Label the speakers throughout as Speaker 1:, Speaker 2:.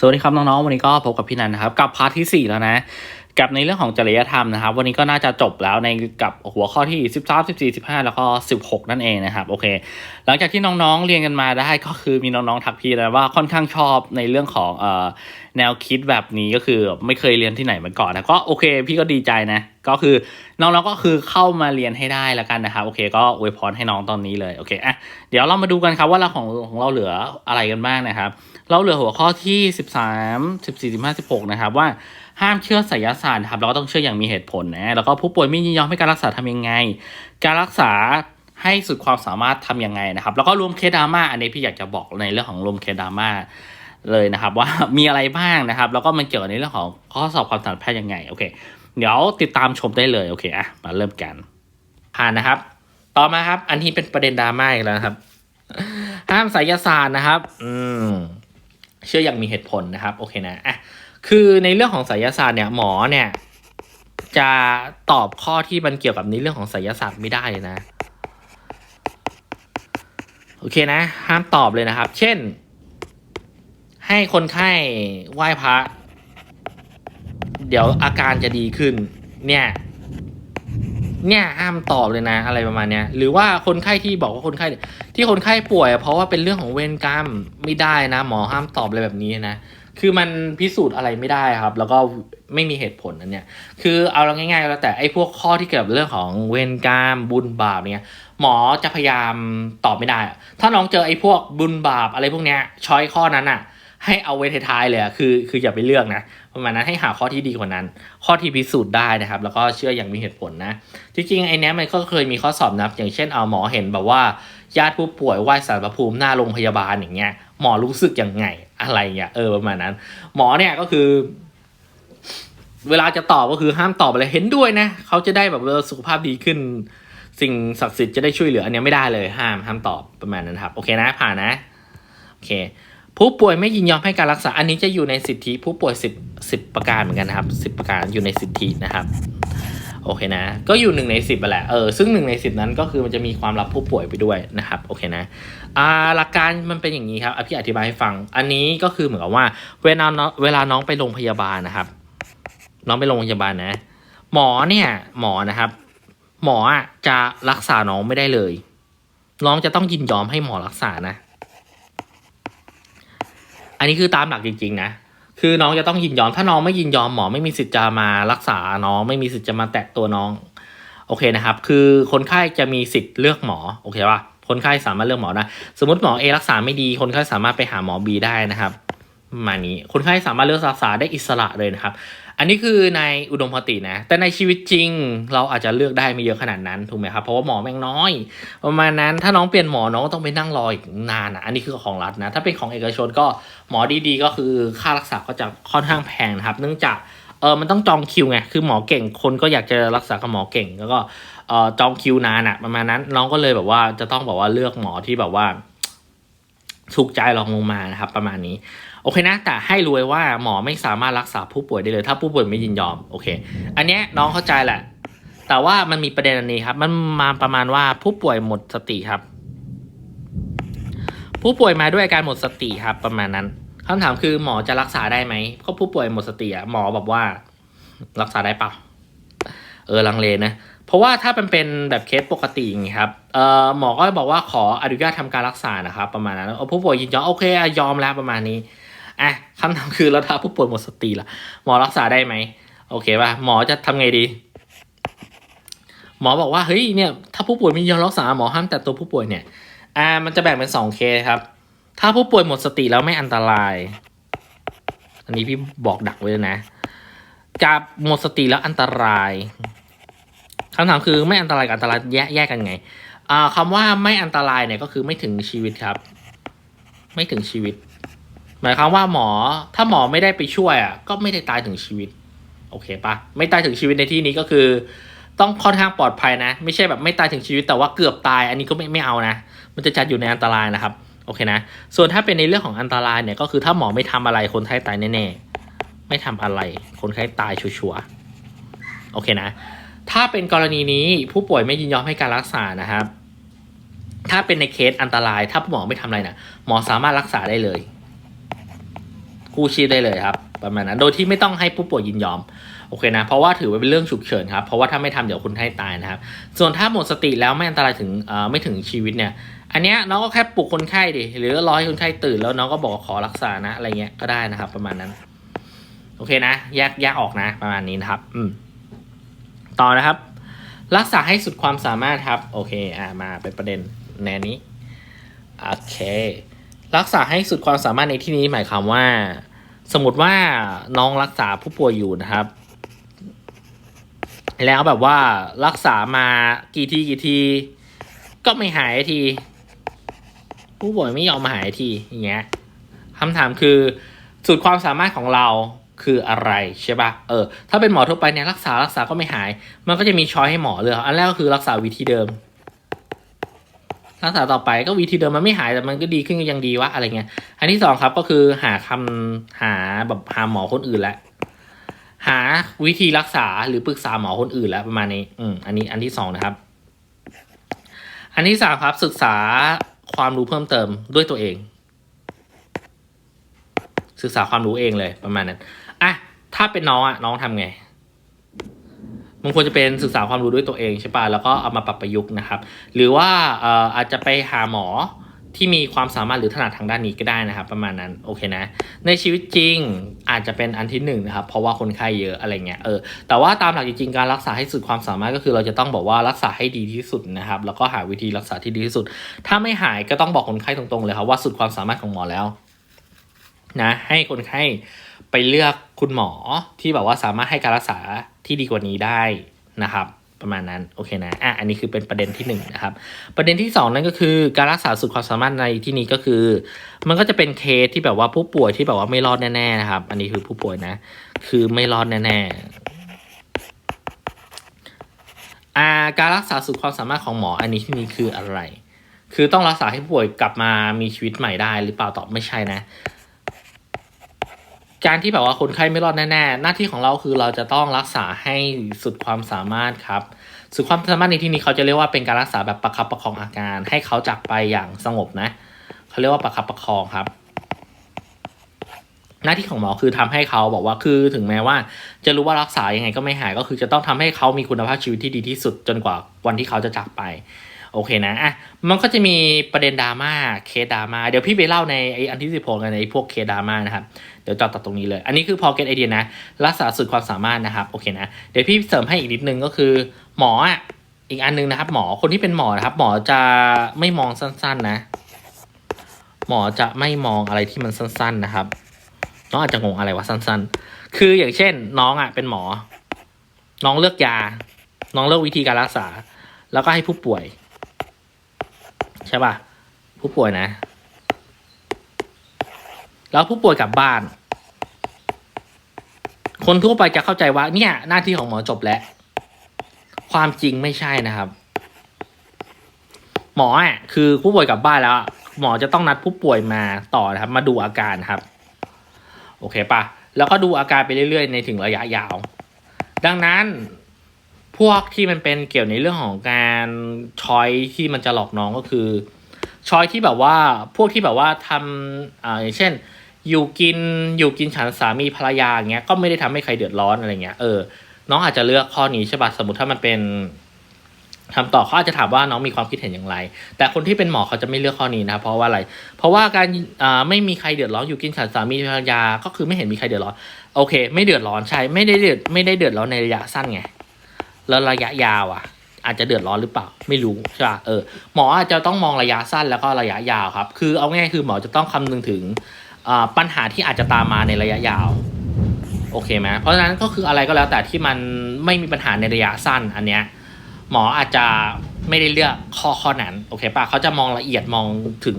Speaker 1: สวัสดีครับน้องๆ วันนี้ก็พบกับพี่นันนะครับ กับพาร์ทที่ 4 แล้วนะ กับในเรื่องของจริยธรรมนะครับ วันนี้ก็น่าจะจบแล้วในกับหัวข้อที่ 13 14 15 แล้วก็ 16 นั่นเองนะครับโอเค หลังจากที่น้องๆเรียนกันมาได้ก็คือมีน้องๆทักพี่นะว่าค่อนข้างชอบในเรื่องของเอ่อแนวคิดแบบนี้ก็คือไม่เคยเรียนที่ไหนมาก่อนนะก็โอเค พี่ก็ดีใจนะก็คือน้องๆก็คือเข้ามาเรียนให้ได้แล้วกันนะครับโอเค ก็อวยพรให้น้องตอนนี้เลยโอเคอะเดี๋ยวเรามาดูกันครับว่าเราของของเราเหลืออะไรกันบ้างนะครับ เราเหลือหัวข้อที่ 13 14 15 16 นะครับว่า ห้ามเชื่อไสยศาสตร์นะครับเราก็ต้องเชื่ออย่างมีเหตุผลนะแล้วก็ผู้ป่วยไม่ยินยอมให้การรักษาทำยังไง การรักษาให้สุดความสามารถทำยังไงนะครับ แล้วก็รวมเคสดราม่าอันนี้พี่อยากจะบอกในเรื่องของรวมเคสดราม่าเลยนะครับ ว่ามีอะไรบ้างนะครับ แล้วก็มันเกี่ยวกับในเรื่องของข้อสอบความสามารถแพทย์ยังไงโอเคเดี๋ยวติดตามชมได้เลยโอเคอะมาเริ่มกัน ผ่านนะครับ ต่อมาครับ อันนี้เป็นประเด็นดราม่าอีกแล้วครับ ห้ามไสยศาสตร์นะครับ อืมเชื่ออย่างมีเหตุผลนะครับ โอเคนะอะ คือในเรื่องของไสยศาสตร์เนี่ยหมอเนี่ยจะตอบข้อที่มันเกี่ยวกับในเรื่องของไสยศาสตร์ไม่ได้เลยนะ โอเคนะ ห้ามตอบเลยนะครับ เช่น ให้คนไข้ไหว้พระ เดี๋ยวอาการจะดีขึ้น เนี่ย เนี่ยห้ามตอบเลยนะ อะไรประมาณเนี้ย หรือว่าคนไข้ที่บอกว่าคนไข้ที่คนไข้ป่วย เพราะว่าเป็นเรื่องของเวรกรรมไม่ได้นะ หมอห้ามตอบอะไรแบบนี้นะ คือมันพิสูจน์อะไรไม่ได้ครับ แล้วก็ไม่มีเหตุผลนั่นเนี่ย คือเอาเราง่ายๆแล้วแต่ไอ้พวกข้อที่เกี่ยวกับเรื่องของเวรกรรมบุญบาปเนี่ย หมอจะพยายามตอบไม่ได้ ถ้าน้องเจอไอ้พวกบุญบาปอะไรพวกเนี้ยช้อยข้อนั้นอะให้เอาไว้ท้ายๆเลยอะคือคืออย่าไปเลือกนะประมาณนั้นให้หาข้อที่ดีกว่านั้น ข้อที่พิสูจน์ได้นะครับ แล้วก็เชื่ออย่างมีเหตุผลนะจริงๆไอ้นี้มันก็เคยมีข้อสอบนะอย่างเช่นเอาหมอเห็นแบบว่าญาติผู้ป่วยไหว้สารพระภูมิหน้าโรงพยาบาลอย่างเงี้ยหมอรู้สึกยังไง อะไรเงี้ยเออประมาณนั้น หมอเนี่ยก็คือ เวลาจะตอบก็คือห้ามตอบอะไรเห็นด้วยนะเขาจะได้แบบสุขภาพดีขึ้น สิ่งศักดิ์สิทธิ์จะได้ช่วยเหลือ อันนี้ไม่ได้เลยห้ามห้ามตอบประมาณนั้นครับ โอเคนะผ่านนะโอเค ผู้ป่วยไม่ยินยอมให้การรักษา อันนี้จะอยู่ในสิทธิ ผู้ป่วยสิบสิบประการเหมือนกันนะครับสิบประการอยู่ในสิทธินะครับ โอเคนะ ก็อยู่หนึ่งในสิบแหละเออซึ่งหนึ่งในสิบนั้นก็คือมันจะมีความรับผู้ป่วยไปด้วยนะครับโอเคนะอ่าหลักการมันเป็นอย่างนี้ครับอพี่อธิบายให้ฟัง อันนี้ก็คือเหมือนกับว่าเวลาน้องเวลาน้องไปโรงพยาบาลนะครับ น้องไปโรงพยาบาลนะ หมอเนี่ยหมอนะครับ หมออะจะรักษาน้องไม่ได้เลย น้องจะต้องยินยอมให้หมอรักษานะ อันนี้คือตามหลักจริง ๆ นะ คือน้องจะต้องยินยอม ถ้าน้องไม่ยินยอมหมอไม่มีสิทธิ์จะมารักษาน้องไม่มีสิทธิ์จะมาแตะตัวน้อง โอเคนะครับ คือคนไข้จะมีสิทธิ์เลือกหมอโอเคป่ะคนไข้สามารถเลือกหมอได้สมมติหมอ A รักษาไม่ดีคนไข้สามารถไปหาหมอ B ได้นะครับมานี้คนไข้สามารถเลือกรักษาได้อิสระเลยนะครับ อันนี้คือในอุดมคตินะ แต่ในชีวิตจริง เราอาจจะเลือกได้ไม่เยอะขนาดนั้นถูกไหมครับ เพราะว่าหมอแม่งน้อย ประมาณนั้น ถ้าน้องเปลี่ยนหมอน้องต้องไปนั่งรออีกนานอะ อันนี้คือของรัฐนะ ถ้าเป็นของเอกชนก็หมอดีๆ ก็คือค่ารักษาก็จะค่อนข้างแพงนะครับ เนื่องจากเออมันต้องจองคิวไง คือหมอเก่ง คนก็อยากจะรักษากับหมอเก่ง แล้วก็เออจองคิวนานอะประมาณนั้น น้องก็เลยแบบว่าจะต้องแบบว่าเลือกหมอที่แบบว่าถูกใจลองลงมานะครับ ประมาณนี้ โอเคนะ แต่ให้รู้ไว้ว่าหมอไม่สามารถรักษาผู้ป่วยได้เลย ถ้าผู้ป่วยไม่ยินยอมโอเค อันเนี้ยน้องเข้าใจแหละ แต่ว่ามันมีประเด็นอันนี้ครับ มันมาประมาณว่าผู้ป่วยหมดสติครับ ผู้ป่วยมาด้วยอาการหมดสติครับ ประมาณนั้นคำถามคือหมอจะรักษาได้ไหมก็ผู้ป่วยหมดสติอะหมอบอกว่า รักษาได้เปล่าเออลังเลนะเพราะว่าถ้ามันเป็นแบบเคสปกติอย่างนี้ครับเอ่อหมอก็บอกว่าขออนุญาตทำการรักษานะครับ ประมาณนั้นเออผู้ป่วยยินยอมโอเคอยอมแล้วประมาณนี้ อะคำถามคือแล้วถ้าผู้ป่วยหมดสติล่ะหมอรักษาได้ไหมโอเคป่ะหมอจะทำไงดี หมอบอกว่าเฮ้ยเนี่ยถ้าผู้ป่วยไม่ยอมรักษาหมอห้ามแตะตัวผู้ป่วยเนี่ย อ่ามันจะแบ่งเป็นสองเคสครับ ถ้าผู้ป่วยหมดสติแล้วไม่อันตราย อันนี้พี่บอกดักไว้เลยนะจะหมดสติแล้วอันตรายคำถามคือไม่อันตรายกับอันตรายแยกแยกกันไงอ่าคำว่าไม่อันตรายเนี่ยก็คือไม่ถึงชีวิตครับ ไม่ถึงชีวิต หมายความว่าหมอถ้าหมอไม่ได้ไปช่วยอะก็ไม่ได้ตายถึงชีวิต โอเคปะไม่ตายถึงชีวิตในที่นี้ก็คือ ต้องค่อนข้างปลอดภัยนะ ไม่ใช่แบบไม่ตายถึงชีวิตแต่ว่าเกือบตาย อันนี้ก็ไม่ไม่เอานะ มันจะจัดอยู่ในอันตรายนะครับโอเคนะ ส่วนถ้าเป็นในเรื่องของอันตรายเนี่ยก็คือถ้าหมอไม่ทำอะไรคนไข้ตายแน่ๆไม่ทำอะไร คนไข้ตายชัวร์ๆโอเคนะ ถ้าเป็นกรณีนี้ผู้ป่วยไม่ยินยอมให้การรักษานะครับ ถ้าเป็นในเคสอันตราย ถ้าหมอไม่ทำอะไรนะหมอสามารถรักษาได้เลย กู้ชีพได้เลยครับประมาณนั้นโดยที่ไม่ต้องให้ผู้ป่วยยินยอมโอเคนะเพราะว่าถือว่าเป็นเรื่องฉุกเฉินครับเพราะว่าถ้าไม่ทำเดี๋ยวคนไข้ตายนะครับส่วนถ้าหมดสติแล้วไม่อันตรายถึงไม่ถึงชีวิตเนี่ยอันเนี้ยน้องก็แค่ปลุกคนไข้ดิหรือรอให้คนไข้ตื่นแล้วน้องก็บอกขอรักษานะอะไรเงี้ยก็ได้นะครับประมาณนั้น โอเคนะแยกแยกออกนะประมาณนี้นะครับ อืมต่อนะครับ รักษาให้สุดความสามารถครับ โอเคอ่ามาเป็นประเด็นแนนี้โอเค รักษาให้สุดความสามารถในที่นี้หมายความว่า สมมติว่าน้องรักษาผู้ป่วยอยู่นะครับ แล้วแบบว่ารักษามากี่ทีกี่ที ก็ไม่หายที ผู้ป่วยไม่ยอมมาหายทีอย่างเงี้ยคำถามคือสุดความสามารถของเราคืออะไรใช่ปะเออ ถ้าเป็นหมอทั่วไปเนี่ยรักษารักษาก็ไม่หาย มันก็จะมีช้อยให้หมอเลือก อันแรกก็คือรักษาวิธีเดิม รักษาต่อไปก็วิธีเดิมมันไม่หายแต่มันก็ดีขึ้นก็ยังดีวะอะไรเงี้ยอันที่สองครับก็คือหาคำหาแบบหาหมอคนอื่นแล้วหาวิธีรักษาหรือปรึกษาหมอคนอื่นแล้วประมาณนี้ อืมอันนี้อันที่สองนะครับ อันที่สามครับศึกษาความรู้เพิ่มเติมด้วยตัวเอง ศึกษาความรู้เองเลยประมาณนั้นอะถ้าเป็นน้องอะน้องทำไง มันควรจะเป็นศึกษาความรู้ด้วยตัวเองใช่ปะแล้วก็เอามาปรับประยุกต์นะครับ หรือว่าเอ่ออาจจะไปหาหมอที่มีความสามารถหรือถนัดทางด้านนี้ก็ได้นะครับ ประมาณนั้นโอเคนะ ในชีวิตจริงอาจจะเป็นอันที่หนึ่งนะครับ เพราะว่าคนไข้เยอะอะไรเงี้ยเออแต่ว่าตามหลักจริงๆการรักษาให้สุดความสามารถก็คือ เราจะต้องบอกว่ารักษาให้ดีที่สุดนะครับ แล้วก็หาวิธีรักษาที่ดีที่สุด ถ้าไม่หายก็ต้องบอกคนไข้ตรงๆเลยครับว่าสุดความสามารถของหมอแล้ว นะ ให้คนไข้ไปเลือกคุณหมอที่แบบว่าสามารถให้การรักษา ที่ดีกว่านี้ได้นะครับ ประมาณนั้นโอเคนะอะอันนี้คือเป็นประเด็นที่หนึ่งนะครับประเด็นที่สองนั่นก็คือการรักษาสุดความสามารถในที่นี้ก็คือ มันก็จะเป็นเคสที่แบบว่าผู้ป่วยที่แบบว่าไม่รอดแน่ๆนะครับ อันนี้คือผู้ป่วยนะ คือไม่รอดแน่ๆอ่าการรักษาสุดความสามารถของหมออันนี้ที่นี้คืออะไร คือต้องรักษาให้ผู้ป่วยกลับมามีชีวิตใหม่ได้หรือเปล่าตอบไม่ใช่นะ การที่แบบว่าคนไข้ไม่รอดแน่ๆ หน้าที่ของเราคือเราจะต้องรักษาให้สุดความสามารถครับ สุดความสามารถในที่นี้เขาจะเรียกว่าเป็นการรักษาแบบประคับประคองอาการ ให้เขาจากไปอย่างสงบนะ เขาเรียกว่าประคับประคองครับ หน้าที่ของหมอคือทำให้เขาบอกว่าคือถึงแม้ว่า จะรู้ว่ารักษายังไงก็ไม่หายก็คือจะต้องทำให้เขามีคุณภาพชีวิตที่ดีที่สุดจนกว่าวันที่เขาจะจากไป โอเคนะอะมันก็จะมีประเด็นดราม่าเคสดราม่าเดี๋ยวพี่ไปเล่าในไออันที่สิบหกในไอพวกเคสดราม่านะครับเดี๋ยวจอดตัดตรงนี้เลย อันนี้คือพอเก็ตไอเดียนะ รักษาสุดความสามารถนะครับโอเคนะเดี๋ยวพี่เสริมให้อีกนิดนึงก็คือ หมออะอีกอันนึงนะครับ หมอคนที่เป็นหมอนะครับ หมอจะไม่มองสั้นๆนะ หมอจะไม่มองอะไรที่มันสั้น ๆนะครับน้องอาจจะงงอะไรวะสั้น ๆ คืออย่างเช่น น้องอะเป็นหมอ น้องเลือกยา น้องเลือกวิธีการรักษา แล้วก็ให้ผู้ป่วย ใช่ป่ะผู้ป่วยนะ แล้วผู้ป่วยกลับบ้าน คนทั่วไปจะเข้าใจว่า เนี่ย หน้าที่ของหมอจบแล้ว ความจริงไม่ใช่นะครับ หมออะคือผู้ป่วยกลับบ้านแล้ว หมอจะต้องนัดผู้ป่วยมาต่อนะครับ มาดูอาการครับ โอเคปะแล้วก็ดูอาการไปเรื่อยๆ ในถึงระยะยาว ดังนั้น พวกที่มันเป็นเกี่ยวในเรื่องของการช้อยที่มันจะหลอกน้องก็คือช้อยที่แบบว่าพวกที่แบบว่าทำอ่าอย่างเช่น อยู่กินอยู่กินฉันสามีภรรยาอย่างเงี้ยก็ไม่ได้ทำให้ใครเดือดร้อนอะไรเงี้ยเออน้องอาจจะเลือกข้อนี้ใช่ปะสมมติถ้ามันเป็นคำตอบเขาอาจจะถามว่าน้องมีความคิดเห็นอย่างไร แต่คนที่เป็นหมอเขาจะไม่เลือกข้อนี้นะครับเพราะว่าอะไร เพราะว่าการอ่าไม่มีใครเดือดร้อนอยู่กินฉันสามีภรรยา ก็คือไม่เห็นมีใครเดือดร้อน โอเค ไม่เดือดร้อนใช่ไม่ได้เดือดไม่ได้เดือดร้อนในระยะสั้นไง แล้วระยะยาวอะ อาจจะเดือดร้อนหรือเปล่า ไม่รู้ใช่ป่ะเออหมออาจจะต้องมองระยะสั้นแล้วก็ระยะยาวครับ คือเอาง่ายคือหมอจะต้องคำนึงถึงปัญหาที่อาจจะตามมาในระยะยาวโอเคไหมเพราะฉะนั้นก็คืออะไรก็แล้วแต่ที่มันไม่มีปัญหาในระยะสั้นอันเนี้ยหมออาจจะไม่ได้เลือกข้อข้อนั้นโอเคป่ะเขาจะมองละเอียดมองถึง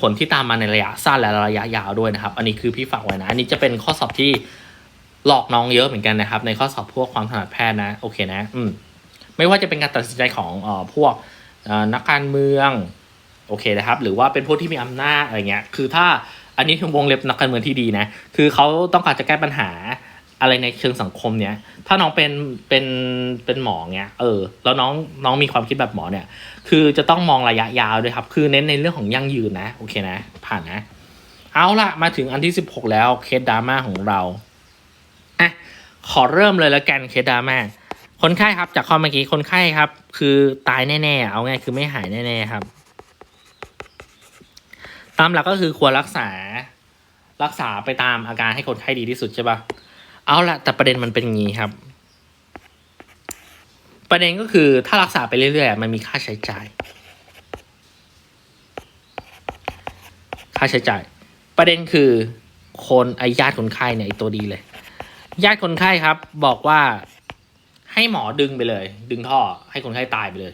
Speaker 1: ผลที่ตามมาในระยะสั้นและระยะยาวด้วยนะครับ อันนี้คือพี่ฝากไว้นะอันนี้จะเป็นข้อสอบที่ หลอกน้องเยอะเหมือนกันนะครับ ในข้อสอบพวกความถนัดแพทย์นะโอเคนะอืมไม่ว่าจะเป็นการตัดสินใจของเอ่อพวกนักการเมืองโอเคนะครับ หรือว่าเป็นพวกที่มีอำนาจอะไรเงี้ยคือถ้าอันนี้คือวงเล็บนักการเมืองที่ดีนะคือเขาต้องการจะแก้ปัญหาอะไรในเชิงสังคมเนี้ยถ้าน้องเป็นเป็นเป็นหมอเงี้ยเออ แล้วน้องน้องมีความคิดแบบหมอเนี่ย คือจะต้องมองระยะยาวด้วยครับ คือเน้นในเรื่องของยั่งยืนนะ โอเคนะ ผ่านนะ เอาละมาถึงอันที่สิบหกแล้วเคสดราม่าของเรา อะขอเริ่มเลยแล้วกันเคสดราม่าคนไข้ครับ จากข้อเมื่อกี้คนไข้ครับ คือตายแน่ๆเอาไงคือไม่หายแน่ๆครับ ตามหลักก็คือควรรักษารักษาไปตามอาการให้คนไข้ดีที่สุดใช่ปะเอาละแต่ประเด็นมันเป็นงี้ครับ ประเด็นก็คือถ้ารักษาไปเรื่อยๆมันมีค่าใช้จ่าย ค่าใช้จ่าย ประเด็นคือคนไอญาติคนไข้เนี่ยไอตัวดีเลย ญาติคนไข้ครับ บอกว่าให้หมอดึงไปเลย ดึงท่อ ให้คนไข้ตายไปเลย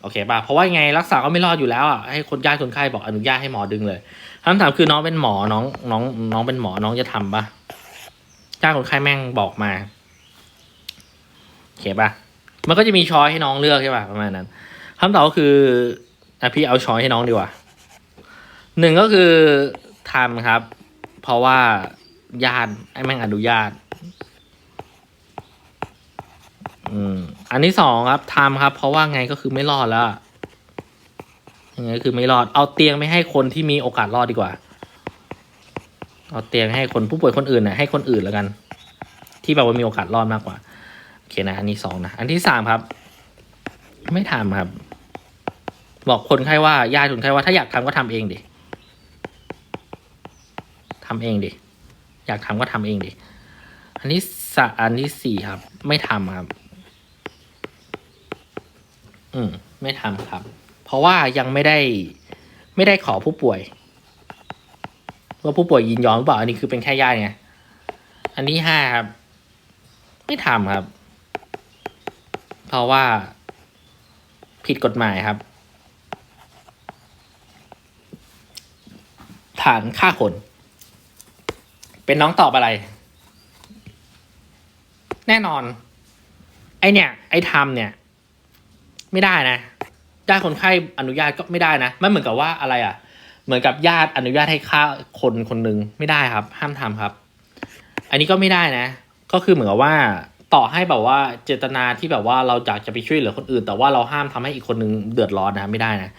Speaker 1: โอเคป่ะเพราะว่าไงรักษาก็ไม่รอดอยู่แล้วอะให้คนญาติคนไข้บอกอนุญาตให้หมอดึงเลยคำถามคือน้องเป็นหมอน้อง น้อง น้องเป็นหมอน้องจะทำปะญาติคนไข้แม่งบอกมาโอเคป่ะมันก็จะมีช้อยให้น้องเลือกใช่ป่ะประมาณนั้นคำตอบก็คืออะพี่เอาช้อยให้น้องดีกว่าหนึ่งก็คือทำครับ เพราะว่า ญาติไอ้แม่งอนุญาต อืม อันที่สองครับทำครับ เพราะว่าไงก็คือไม่รอดแล้วยังไงก็คือไม่รอด เอาเตียงไม่ให้คนที่มีโอกาสรอดดีกว่า เอาเตียงให้คนผู้ป่วยคนอื่นนะให้คนอื่นแล้วกัน ที่แบบว่ามีโอกาสรอดมากกว่าโอเคนะอันนี้สองนะอันที่สามครับ ไม่ทำครับ บอกคนไข้ว่าญาติคนไข้ว่าถ้าอยากทำก็ทำเองดิทำเองดิ อยากทำก็ทำเองดิอันที่สะอันที่สี่ครับ ไม่ทำครับ อืม ไม่ทำครับ เพราะว่ายังไม่ได้ ไม่ได้ขอผู้ป่วย ว่าผู้ป่วยยินยอมหรือเปล่าอันนี้คือเป็นแค่ญาติไงอันที่ห้าครับ ไม่ทำครับ เพราะว่าผิดกฎหมายครับ ฐานฆ่าคน เป็นน้องตอบอะไร แน่นอน ไอเนี่ย ไอทำเนี่ย ไม่ได้นะญาติคนไข้อนุญาตก็ไม่ได้นะมันเหมือนกับว่าอะไรอะ เหมือนกับญาติอนุญาตให้ฆ่าคนคนหนึ่งไม่ได้ครับ ห้ามทำครับ อันนี้ก็ไม่ได้นะ ก็คือเหมือนกับว่าต่อให้แบบว่าเจตนาที่แบบว่าเราอยากจะไปช่วยเหลือคนอื่น แต่ว่าเราห้ามทำให้อีกคนหนึ่งเดือดร้อนนะไม่ได้นะ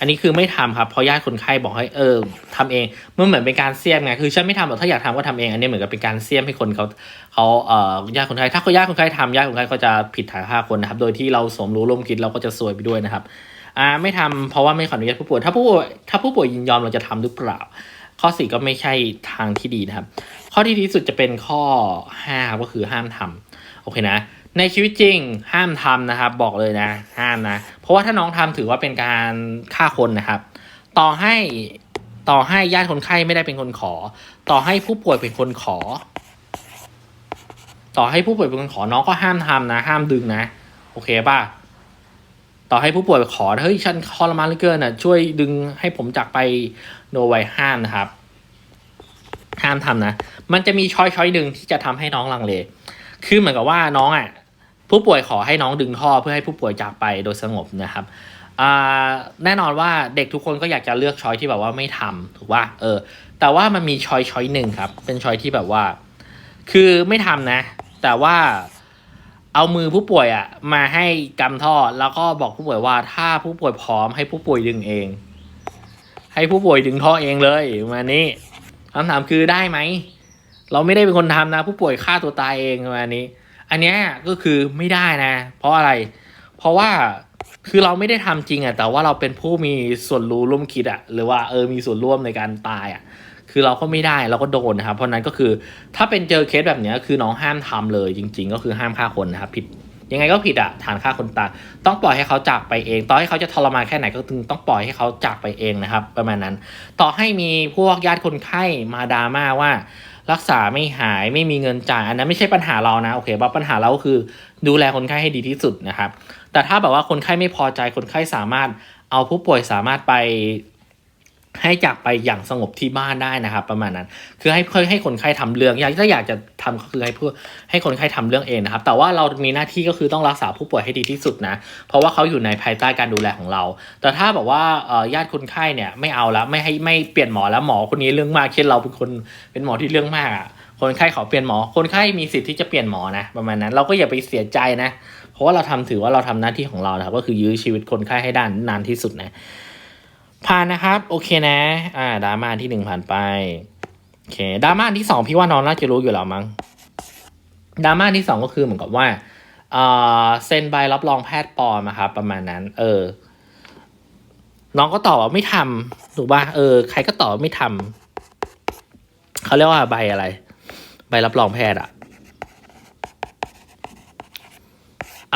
Speaker 1: อันนี้คือไม่ทำครับเพราะญาติคนไข้บอกให้เออทำเองมันเหมือนเป็นการเสียมไงคือฉันไม่ทำหรอกถ้าอยากทำก็ทำเองอันนี้เหมือนกับเป็นการเสียมให้คนเขาเขาเอ่อญาติคนไข้ถ้าเขาญาติคนไข้ทำญาติคนไข้ก็จะผิดฐานฆ่าคนนะครับ โดยที่เราสมรู้ร่วมคิดเราก็จะซวยไปด้วยนะครับอ่าไม่ทำเพราะว่าไม่ขออนุญาตผู้ป่วยถ้าผู้ป่วยถ้าผู้ป่วยยินยอมเราจะทำหรือเปล่า ข้อสี่ก็ไม่ใช่ทางที่ดีนะครับ ข้อที่ดีที่สุดจะเป็นข้อห้าก็คือห้ามทำโอเคนะ ในชีวิตจริงห้ามทำนะครับ บอกเลยนะ ห้ามนะ เพราะว่าถ้าน้องทำถือว่าเป็นการฆ่าคนนะครับ ต่อให้ต่อให้ญาติคนไข้ไม่ได้เป็นคนขอ ต่อให้ผู้ป่วยเป็นคนขอ ต่อให้ผู้ป่วยเป็นคนขอน้องก็ห้ามทำนะ ห้ามดึงนะ โอเคป่ะต่อให้ผู้ป่วยขอเฮ้ยฉันทรมานเหลือเกินอะช่วยดึงให้ผมจากไปโนไวห้ามนะครับ ห้ามทำนะ มันจะมีช้อยช้อยหนึ่งที่จะทำให้น้องลังเล คือเหมือนกับว่าน้องอะ ผู้ป่วยขอให้น้องดึงท่อเพื่อให้ผู้ป่วยจากไปโดยสงบนะครับแน่นอนว่าเด็กทุกคนก็อยากจะเลือกช้อยที่แบบว่าไม่ทำถูกว่าเออ แต่ว่ามันมีช้อยช้อยหนึ่งครับ เป็นช้อยที่แบบว่า คือไม่ทำนะ แต่ว่าเอามือผู้ป่วยอะมาให้กำท่อแล้วก็บอกผู้ป่วยว่าถ้าผู้ป่วยพร้อมให้ผู้ป่วยดึงเอง ให้ผู้ป่วยดึงท่อเองเลยประมาณนี้คำถามคือได้ไหมเราไม่ได้เป็นคนทำนะ ผู้ป่วยฆ่าตัวตายเองประมาณนี้ อันเนี้ยก็คือไม่ได้นะ เพราะอะไร เพราะว่าคือเราไม่ได้ทำจริงอะแต่ว่าเราเป็นผู้มีส่วนรู้ร่วมคิดอะหรือว่าเออมีส่วนร่วมในการตายอะคือเราก็ไม่ได้เราก็โดนนะครับ เพราะนั้นก็คือถ้าเป็นเจอเคสแบบนี้คือน้องห้ามทำเลยจริง ๆ ก็คือห้ามฆ่าคนนะครับผิดยังไงก็ผิดอะฐานฆ่าคนตายต้องปล่อยให้เขาจากไปเอง ต่อให้เขาจะทรมานแค่ไหนก็ต้องปล่อยให้เขาจากไปเองนะครับ ประมาณนั้น ต่อให้มีพวกญาติคนไข้มาดราม่าว่า รักษาไม่หายไม่มีเงินจ่ายอันนั้นไม่ใช่ปัญหาเรานะโอเคว่าปัญหาเราคือดูแลคนไข้ให้ดีที่สุดนะครับ แต่ถ้าแบบว่าคนไข้ไม่พอใจคนไข้สามารถเอาผู้ป่วยสามารถไป ให้จากไปอย่างสงบที่บ้านได้นะครับ ประมาณนั้น คือให้ให้คนไข้ทำเรื่องอยากถ้าอยากจะทำก็คือให้เพื่อให้คนไข้ทำเรื่องเองนะครับ แต่ว่าเรามีหน้าที่ก็คือต้องรักษาผู้ป่วยให้ดีที่สุดนะ เพราะว่าเขาอยู่ในภายใต้การดูแลของเรา แต่ถ้าแบบว่าญาติคนไข้เนี่ยไม่เอาแล้วไม่ให้ไม่เปลี่ยนหมอแล้วหมอคนนี้เรื่องมากเช่นเราเป็นคนเป็นหมอที่เรื่องมากอะคนไข้ขอเปลี่ยนหมอ คนไข้มีสิทธิ์ที่จะเปลี่ยนหมอนะประมาณนั้นเราก็อย่าไปเสียใจนะ เพราะว่าเราทำถือว่าเราทำหน้าที่ของเรานะครับก็คือยื้อชีวิตคนไข้ให้ได้นานที่สุดนะ ผ่านนะครับ โอเคนะ อ่าดราม่าที่หนึ่งผ่านไป โอเคดราม่าที่สองพี่ว่าน้องน่าจะรู้อยู่แล้วมั้งดราม่าที่สองก็คือเหมือนกับว่าเออเซ็นใบรับรองแพทย์ปลอมนะครับ ประมาณนั้น เออ น้องก็ตอบว่าไม่ทำถูกป่ะเออ ใครก็ตอบว่าไม่ทำเขาเรียกว่าใบอะไร ใบรับรองแพทย์อะ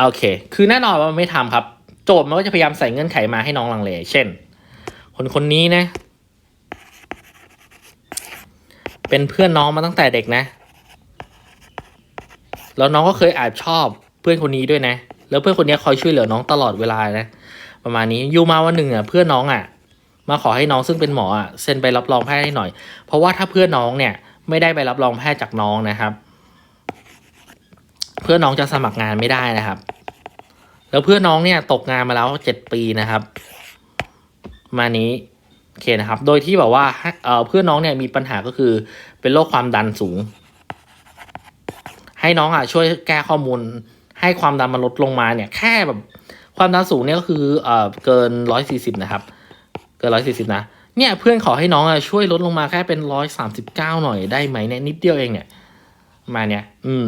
Speaker 1: โอเค คือแน่นอนว่ามันไม่ทำครับ โจทย์มันก็จะพยายามใส่เงื่อนไขมาให้น้องลังเล เช่น คนคนนี้นะ เป็นเพื่อนน้องมาตั้งแต่เด็กนะ แล้วน้องก็เคยแอบชอบเพื่อนคนนี้ด้วยนะ แล้วเพื่อนคนนี้คอยช่วยเหลือน้องตลอดเวลานะ ประมาณนี้อยู่มาวันหนึ่งอะเพื่อนน้องอะ มาขอให้น้องซึ่งเป็นหมออะเซ็นใบรับรองแพทย์ให้หน่อย เพราะว่าถ้าเพื่อนน้องเนี่ย ไม่ได้ใบรับรองแพทย์จากน้องนะครับ เพื่อนน้องจะสมัครงานไม่ได้นะครับ แล้วเพื่อนน้องเนี่ยตกงานมาแล้วเจ็ดปีนะครับ มานี้โอเคนะครับ โดยที่แบบว่าเอ่อเพื่อนน้องเนี่ยมีปัญหาก็คือเป็นโรคความดันสูง ให้น้องอะช่วยแก้ข้อมูลให้ความดันมันลดลงมาเนี่ย แค่แบบความดันสูงเนี่ยก็คือเอ่อเกินร้อยสี่สิบนะครับ เกินร้อยสี่สิบนะเนี่ยเพื่อนขอให้น้องอะช่วยลดลงมาแค่เป็นร้อยสามสิบเก้าหน่อยได้ไหมเนี่ยนิดเดียวเองเนี่ยมาเนี่ย อืม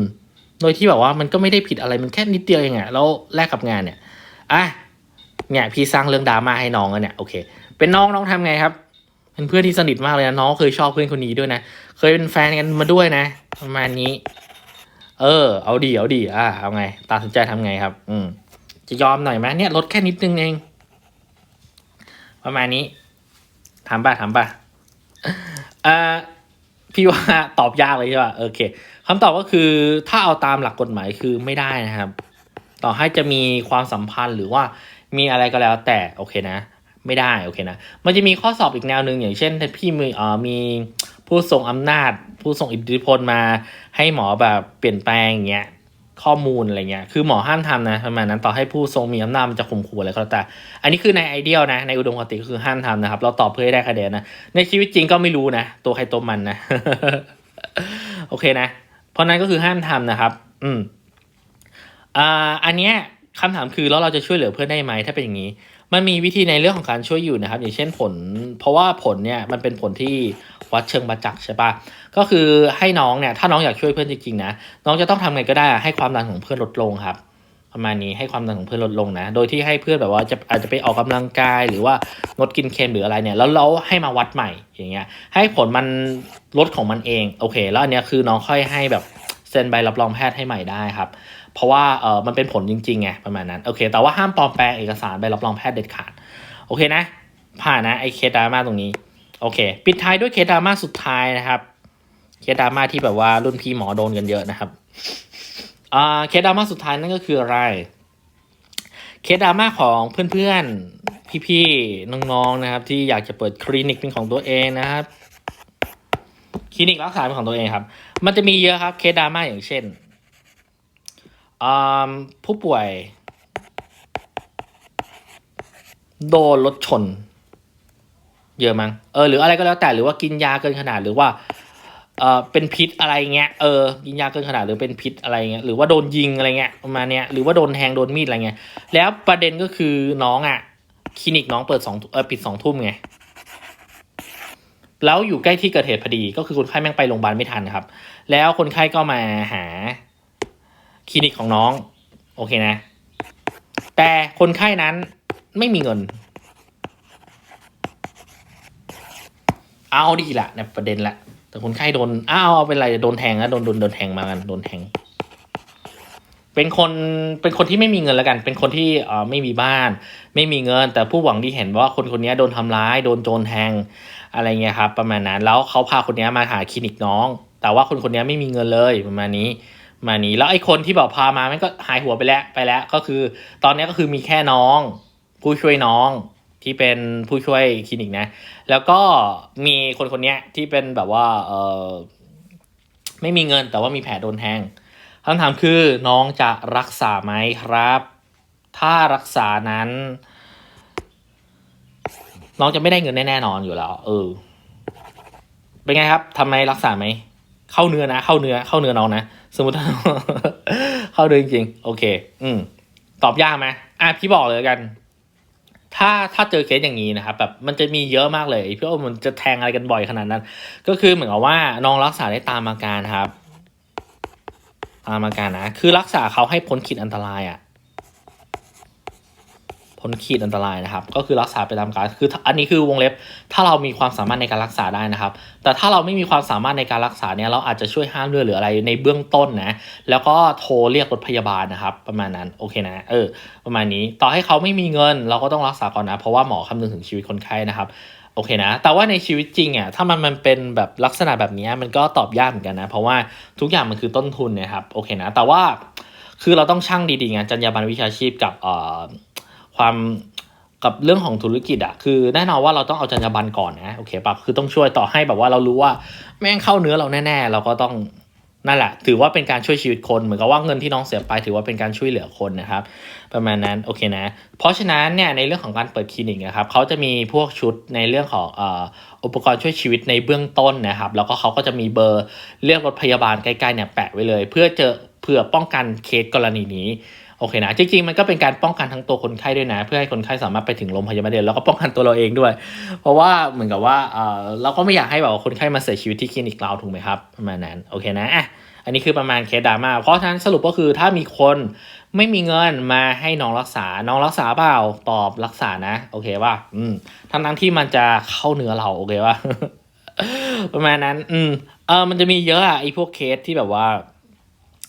Speaker 1: โดยที่แบบว่ามันก็ไม่ได้ผิดอะไรมันแค่นิดเดียวเองอะแล้วแลกกับงานเนี่ยอะ เนี่ยพี่สร้างเรื่องดราม่าให้น้องแล้วเนี่ยโอเค เป็นน้องน้องทำไงครับเป็นเพื่อนที่สนิทมากเลยนะน้องเคยชอบเพื่อนคนนี้ด้วยนะเคยเป็นแฟนกันมาด้วยนะ ประมาณนี้ เออ เอาดีเอาดีอะเอาไงตัดสินใจทำไงครับ อืมจะยอมหน่อยไหมเนี่ยลดแค่นิดนึงเอง ประมาณนี้ถามป่ะถามป่ะอ่าพี่ว่าตอบยากเลยใช่ป่ะโอเคคำตอบก็คือถ้าเอาตามหลักกฎหมายคือไม่ได้นะครับ ต่อให้จะมีความสัมพันธ์หรือว่า มีอะไรก็แล้วแต่โอเคนะ ไม่ได้โอเคนะ มันจะมีข้อสอบอีกแนวหนึ่งอย่างเช่นถ้าพี่มีเอ่อมีผู้ทรงอำนาจ ผู้ทรงอิทธิพลมาให้หมอแบบเปลี่ยนแปลงอย่างเงี้ยข้อมูลอะไรเงี้ย คือหมอห้ามทำนะประมาณนั้น ต่อให้ผู้ทรงมีอำนาจมันจะข่มขู่อะไรก็แล้วแต่ อันนี้คือในไอเดียลนะ ในอุดมคติคือห้ามทำนะครับ เราตอบเพื่อให้ได้คะแนนนะ ในชีวิตจริงก็ไม่รู้นะ ตัวใครตัวมันนะ โอเคนะ เพราะนั้นก็คือห้ามทำนะครับ อืม อ่า อันเนี้ย คำถามคือแล้วเราจะช่วยเหลือเพื่อนได้ไหมถ้าเป็นอย่างนี้ มันมีวิธีในเรื่องของการช่วยอยู่นะครับ อย่างเช่นผล เพราะว่าผลเนี่ยมันเป็นผลที่วัดเชิงประจักษ์ใช่ปะก็คือให้น้องเนี่ยถ้าน้องอยากช่วยเพื่อนจริงๆนะน้องจะต้องทำไงก็ได้ให้ความดันของเพื่อนลดลงครับประมาณนี้ให้ความดันของเพื่อนลดลงนะ โดยที่ให้เพื่อนแบบว่าจะอาจจะไปออกกำลังกายหรือว่างดกินเค็มหรืออะไรเนี่ย แล้วเราให้มาวัดใหม่อย่างเงี้ย ให้ผลมันลดของมันเอง โอเค แล้วอันเนี้ยคือน้องค่อยให้แบบเซ็นใบรับรองแพทย์ให้ใหม่ได้ครับ เพราะว่าเออมันเป็นผลจริงๆไงประมาณนั้นโอเค แต่ว่าห้ามปลอมแปลงเอกสารใบรับรองแพทย์เด็ดขาด โอเคนะ ผ่านนะไอเคสดราม่าตรงนี้โอเค ปิดท้ายด้วยเคสดราม่าสุดท้ายนะครับเคสดราม่าที่แบบว่ารุ่นพี่หมอโดนกันเยอะนะครับอ่าเคสดราม่าสุดท้ายนั่นก็คืออะไรเคสดราม่าของเพื่อนๆพี่ๆน้องๆนะครับ ที่อยากจะเปิดคลินิกเป็นของตัวเองนะครับคลินิกรักษาเป็นของตัวเองครับ มันจะมีเยอะครับเคสดราม่าอย่างเช่น ผู้ป่วย โดนรถชน เยอะมั้งเออหรืออะไรก็แล้วแต่หรือว่ากินยาเกินขนาดหรือว่าเออเป็นพิษอะไรเงี้ยเออกินยาเกินขนาดหรือเป็นพิษอะไรเงี้ยหรือว่าโดนยิงอะไรเงี้ยประมาณเนี้ยหรือว่าโดนแทงโดนมีดอะไรเงี้ยแล้วประเด็นก็คือน้องอะ่ะคลินิกน้องเปิดสองเออปิดสองทุ่มไงแล้วอยู่ใกล้ที่เกิดเหตุพอดี ก็คือคนไข้แม่งไปโรงพยาบาลไม่ทันครับ แล้วคนไข้ก็มาหา คลินิกของน้อง โอเคนะ แต่คนไข้นั้นไม่มีเงิน เอาดีละเนี่ยประเด็นละแต่คนไข้โดนอ้าวเอาเป็นไรโดนแทงนะโดนโดนโดนแทงมากันโดนแทง เป็นคนเป็นคนที่ไม่มีเงินแล้วกัน เป็นคนที่เอ่อไม่มีบ้าน ไม่มีเงิน แต่ผู้หวังดีเห็นว่าคนคนนี้โดนทำร้าย โดนโจรแทงอะไรเงี้ยครับ ประมาณนั้นแล้วเขาพาคนนี้มาหาคลินิกน้อง แต่ว่าคนคนนี้ไม่มีเงินเลยประมาณนี้ มานี้แล้วไอ้คนที่บอกพามามันก็หายหัวไปแล้วไปแล้ว ก็คือ ตอนนี้ก็คือมีแค่น้อง ผู้ช่วยน้องที่เป็นผู้ช่วยคลินิกนะ แล้วก็มีคนคนนี้ที่เป็นแบบว่าเออไม่มีเงินแต่ว่ามีแผลโดนแทงคำถามคือน้องจะรักษาไหมครับ ถ้ารักษานั้น น้องจะไม่ได้เงินแน่นอนอยู่แล้ว เออ เป็นไงครับทำไมรักษาไหมเข้าเนื้อนะ เข้าเนื้อเข้าเนื้อน้องนะ สมมติเข้าดูจริงๆโอเค อืมตอบยากไหมอะพี่บอกเลยกัน ถ้าถ้าเจอเคสอย่างนี้นะครับ แบบมันจะมีเยอะมากเลยพี่โอ้มันจะแทงอะไรกันบ่อยขนาดนั้น ก็คือเหมือนกับว่าน้องรักษาได้ตามอาการครับ ตามอาการนะคือรักษาเขาให้พ้นขีดอันตรายอะ่ะ พ้นขีดอันตรายนะครับ ก็คือรักษาไปตามการคืออันนี้คือวงเล็บ ถ้าเรามีความสามารถในการรักษาได้นะครับ แต่ถ้าเราไม่มีความสามารถในการรักษาเนี่ยเราอาจจะช่วยห้ามเลือดหรืออะไรในเบื้องต้นนะแล้วก็โทรเรียกรถพยาบาลนะครับ ประมาณนั้นโอเคนะเออประมาณนี้ต่อให้เขาไม่มีเงิน เราก็ต้องรักษาก่อนนะเพราะว่าหมอคำนึงถึงชีวิตคนไข้นะครับโอเคนะ แต่ว่าในชีวิตจริงอะ ถ้ามันมันเป็นแบบลักษณะแบบนี้มันก็ตอบยากเหมือนกันนะ เพราะว่าทุกอย่างมันคือต้นทุนนะครับ โอเคนะ แต่ว่าคือเราต้องชั่งดีๆไงจรรยาบรรณวิชาชีพกับเอ่อ ความกับเรื่องของธุรกิจอะคือแน่นอนว่าเราต้องเอาจรรยาบรรณก่อนนะโอเคปะคือต้องช่วยต่อให้แบบว่าเรารู้ว่าแม่งเข้าเนื้อเราแน่ ๆ เราก็ต้องนั่นแหละ ถือว่าเป็นการช่วยชีวิตคนเหมือนกับว่าเงินที่น้องเสียไปถือว่าเป็นการช่วยเหลือคนนะครับ ประมาณนั้นโอเคนะ เพราะฉะนั้นเนี่ยในเรื่องของการเปิดคลินิกนะครับเขาจะมีพวกชุดในเรื่องของอ่ออุปกรณ์ช่วยชีวิตในเบื้องต้นนะครับ แล้วก็เขาก็จะมีเบอร์เรียกรถพยาบาลใกล้ๆเนี่ยแปะไว้เลย เพื่อเจอเพื่อป้องกันเคสกรณีนี้ โอเคนะ จริงๆ มันก็เป็นการป้องกันทั้งตัวคนไข้ด้วยนะ เพื่อให้คนไข้สามารถไปถึงโรงพยาบาลได้แล้วก็ป้องกันตัวเราเองด้วย เพราะว่าเหมือนกับว่าเออเราก็ไม่อยากให้แบบว่าคนไข้มาเสียชีวิตที่คลินิกเราถูกไหมครับประมาณนั้นโอเคนะอะอันนี้คือประมาณเคสดราม่าเพราะฉะนั้นสรุปก็คือถ้ามีคนไม่มีเงินมาให้น้องรักษา น้องรักษาเปล่าตอบรักษานะ โอเคป่ะอืมทั้งนั้นที่มันจะเข้าเนื้อเราโอเคป่ะประมาณนั้น อืมเออมันจะมีเยอะอะไอพวกเคสที่แบบว่า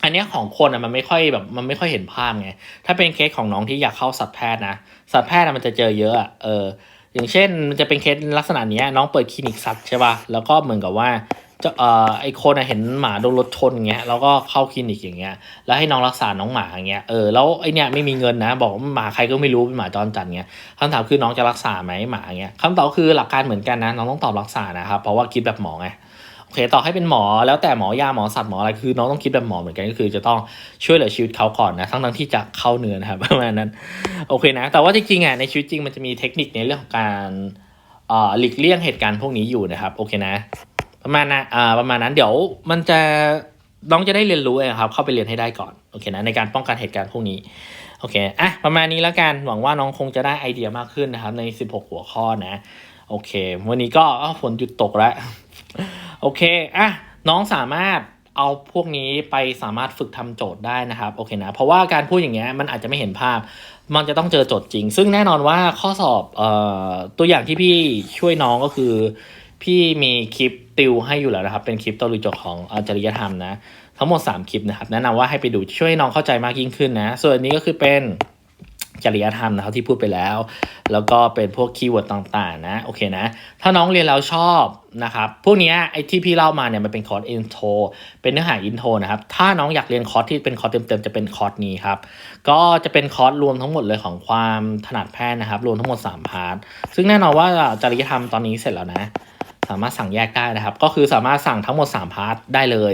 Speaker 1: อันนี้ของคนอะมันไม่ค่อยแบบมันไม่ค่อยเห็นภาพไง ถ้าเป็นเคสของน้องที่อยากเข้าสัตวแพทย์นะ สัตวแพทย์มันจะเจอเยอะเออ อย่างเช่นมันจะเป็นเคสลักษณะนี้น้องเปิดคลินิกสัตว์ใช่ป่ะ แล้วก็เหมือนกับว่าจะเอ่อไอคนอะเห็นหมาโดนรถชนอย่างเงี้ยแล้วก็เข้าคลินิกอย่างเงี้ยแล้วให้น้องรักษาน้องหมาอย่างเงี้ยเออแล้วไอเนี้ยไม่มีเงินนะ บอกว่าหมาใครก็ไม่รู้เป็นหมาจรจัดเงี้ยคำถามคือน้องจะรักษาไหมหมาเงี้ยคำตอบคือหลักการเหมือนกันนะน้องต้องตอบรักษานะครับเพราะว่าคิดแบบหมอไง โอเคต่อให้เป็นหมอแล้วแต่หมอยาหมอสัตว์หมออะไรคือ น้องต้องคิดแบบหมอเหมือนกันก็คือจะต้องช่วยเหลือชีวิตเขาก่อนนะทั้งทั้งที่จะเข้าเนื้อนะครับประมาณนั้นโอเคนะ แต่ว่าจริงๆอะในชีวิตจริงมันจะมีเทคนิคในเรื่องของการหลีกเลี่ยงเหตุการณ์พวกนี้อยู่นะครับโอเคนะ ประมาณนะอ่าประมาณนั้นเดี๋ยวมันจะน้องจะได้เรียนรู้เองครับ เข้าไปเรียนให้ได้ก่อนโอเคนะในการป้องกันเหตุการณ์พวกนี้โอเคอะประมาณนี้แล้วกันหวังว่าน้องคงจะได้ไอเดียมากขึ้นนะครับใน 16 หัวข้อนะ โอเค วันนี้ก็ฝนหยุดตกแล้ว โอเคอะน้องสามารถเอาพวกนี้ไปสามารถฝึกทำโจทย์ได้นะครับโอเคนะเพราะว่าการพูดอย่างเงี้ยมันอาจจะไม่เห็นภาพ มันจะต้องเจอโจทย์จริง ซึ่งแน่นอนว่าข้อสอบเอ่อตัวอย่างที่พี่ช่วยน้องก็คือ พี่มีคลิปติวให้อยู่แล้วนะครับ เป็นคลิปตัวรีจบของอาจริยธรรมนะทั้งหมด 3 คลิปนะครับ แนะนำว่าให้ไปดูช่วยน้องเข้าใจมากยิ่งขึ้นนะ ส่วนนี้ก็คือเป็น จริยธรรมนะครับที่พูดไปแล้ว แล้วก็เป็นพวกคีย์เวิร์ดต่างๆนะโอเคนะ ถ้าน้องเรียนแล้วชอบนะครับพวกนี้ไอ้ที่พี่เล่ามาเนี่ยมันเป็นคอร์สอินโทรเป็นเนื้อหาอินโทรนะครับถ้าน้องอยากเรียนคอร์สที่เป็นคอร์สเต็มๆจะเป็นคอร์สนี้ครับก็จะเป็นคอร์สรวมทั้งหมดเลยของความถนัดแพทย์นะครับ รวมทั้งหมด 3 พาร์ทซึ่งแน่นอนว่าจริยธรรมตอนนี้เสร็จแล้วนะ สามารถสั่งแยกได้นะครับ ก็คือสามารถสั่งทั้งหมด 3 พาร์ทได้เลย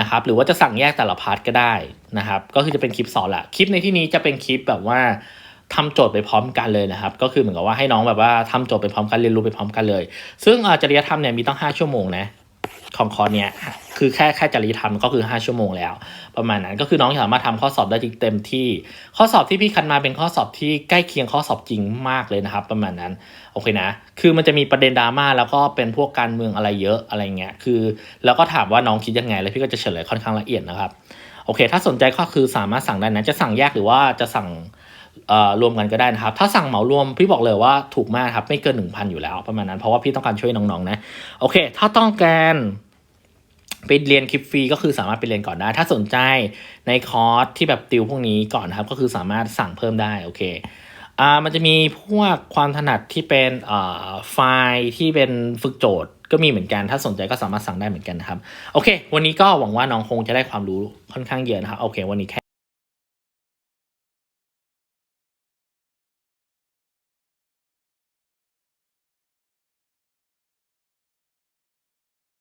Speaker 1: นะครับหรือว่าจะสั่งแยกแต่ละพาร์ทก็ได้นะครับก็คือจะเป็นคลิปสอนแหละคลิปในที่นี้จะเป็นคลิปแบบว่าทำโจทย์ไปพร้อมกันเลยนะครับ ก็คือเหมือนกับว่าให้น้องแบบว่าทำโจทย์ไปพร้อมกันเรียนรู้ไปพร้อมกันเลย ซึ่งจริยธรรมเนี่ยมีตั้ง 5 ชั่วโมงนะ ของคอร์สเนี้ยคือแค่แค่จริยธรรมก็คือ 5 ชั่วโมงแล้ว ประมาณนั้นก็คือน้องสามารถทำข้อสอบได้เต็มที่ ข้อสอบที่พี่คัดมาเป็นข้อสอบที่ใกล้เคียงข้อสอบจริงมากเลยนะครับ ประมาณนั้นโอเคนะ คือมันจะมีประเด็นดราม่าแล้วก็เป็นพวกการเมืองอะไรเยอะอะไรเงี้ยคือ แล้วก็ถามว่าน้องคิดยังไงแล้วพี่ก็จะเฉลยค่อนข้างละเอียดนะครับโอเค ถ้าสนใจก็คือสามารถสั่งได้นะจะสั่งแยกหรือว่าจะสั่งเอ่อ รวมกันก็ได้นะครับ ถ้าสั่งเหมารวมพี่บอกเลยว่าถูกมากครับ ไม่เกิน 1,000 อยู่แล้วประมาณนั้น เพราะว่าพี่ต้องการช่วยน้องๆนะ โอเค ถ้าต้องการไปเรียนคลิปฟรีก็คือสามารถไปเรียนก่อนได้ ถ้าสนใจในคอร์สที่แบบติวพวกนี้ก่อนนะครับ ก็คือสามารถสั่งเพิ่มได้โอเคอ่ามันจะมีพวกความถนัดที่เป็นอ่าไฟล์ที่เป็นฝึกโจทย์ก็มีเหมือนกัน ถ้าสนใจก็สามารถสั่งได้เหมือนกันนะครับ โอเค วันนี้ก็หวังว่าน้องคงจะได้ความรู้ค่อนข้างเยอะนะครับ โอเค วันนี้แค่